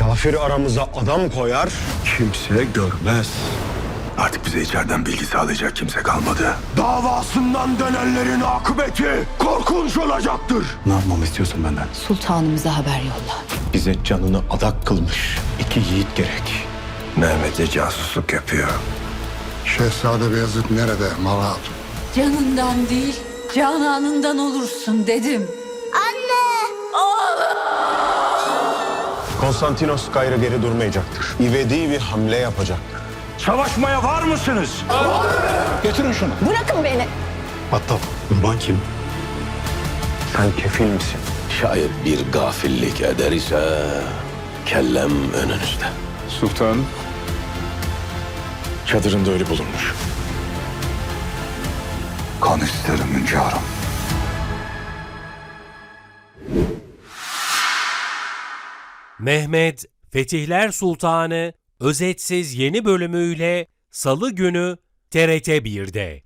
Kafir aramıza adam koyar, Kimse görmez. Artık bize içeriden bilgi sağlayacak kimse kalmadı. Davasından dönenlerin akıbeti korkunç olacaktır. Ne yapmamı istiyorsun benden? Sultanımıza haber yolla. Bize canını adak kılmış iki yiğit gerek. Mehmet'e casusluk yapıyor. Şehzade Beyazıt nerede Malat? Canından değil, cananından olursun dedim. Konstantinos gayrı geri durmayacaktır. İvedi bir hamle yapacaktır. Savaşmaya var mısınız? Getirin şunu. Bırakın beni. Battal. Kurban kim? Sen kefil misin? Şayet bir gafillik eder ise kellem önünüzde. Sultan. Çadırında ölü bulunmuş. Kan isterim hünkârım. Mehmet Fetihler Sultanı özetsiz yeni bölümüyle Salı günü TRT 1'de.